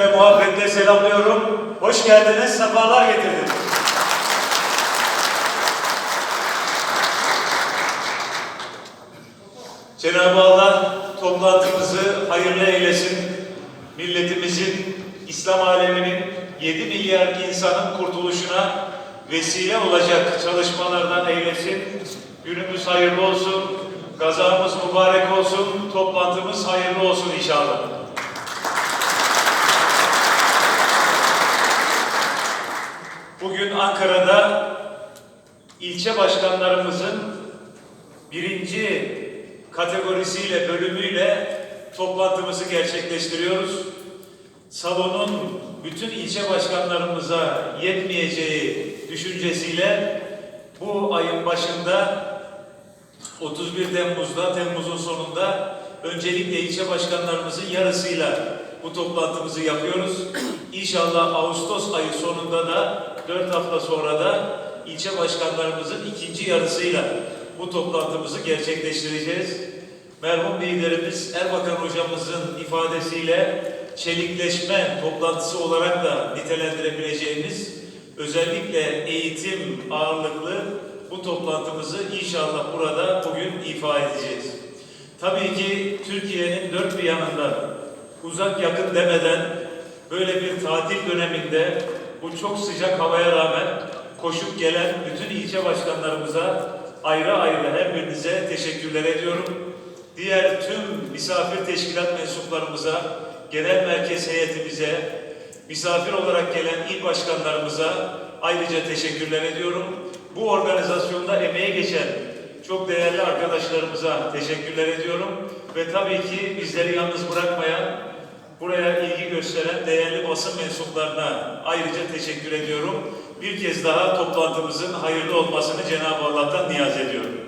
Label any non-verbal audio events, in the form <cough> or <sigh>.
ve muhabbetle selamlıyorum. Hoş geldiniz, sefalar getirdiniz. Cenab-ı Allah toplantımızı hayırlı eylesin. Milletimizin, İslam aleminin 7 milyar insanın kurtuluşuna vesile olacak çalışmalardan eylesin. Günümüz hayırlı olsun, gazamız mübarek olsun, toplantımız hayırlı olsun inşallah. Bugün Ankara'da ilçe başkanlarımızın birinci kategorisiyle, bölümüyle toplantımızı gerçekleştiriyoruz. Salonun bütün ilçe başkanlarımıza yetmeyeceği düşüncesiyle bu ayın başında 31 Temmuz'da, Temmuz'un sonunda öncelikle ilçe başkanlarımızın yarısıyla bu toplantımızı yapıyoruz. <clears throat> İnşallah Ağustos ayı sonunda da 4 hafta sonra da ilçe başkanlarımızın ikinci yarısıyla bu toplantımızı gerçekleştireceğiz. Merhum liderimiz Erbakan hocamızın ifadesiyle çelikleşme toplantısı olarak da nitelendirebileceğimiz özellikle eğitim ağırlıklı bu toplantımızı inşallah burada bugün ifa edeceğiz. Tabii ki Türkiye'nin dört bir yanında uzak yakın demeden böyle bir tatil döneminde bu çok sıcak havaya rağmen koşup gelen bütün ilçe başkanlarımıza ayrı ayrı her birinize teşekkürler ediyorum. Diğer tüm misafir teşkilat mensuplarımıza, genel merkez heyetimize, misafir olarak gelen il başkanlarımıza ayrıca teşekkürler ediyorum. Bu organizasyonda emeği geçen çok değerli arkadaşlarımıza teşekkürler ediyorum. Ve tabii ki bizleri yalnız bırakmayan, buraya ilgi gösteren değerli basın mensuplarına ayrıca teşekkür ediyorum. Bir kez daha toplantımızın hayırlı olmasını Cenab-ı Allah'tan niyaz ediyorum.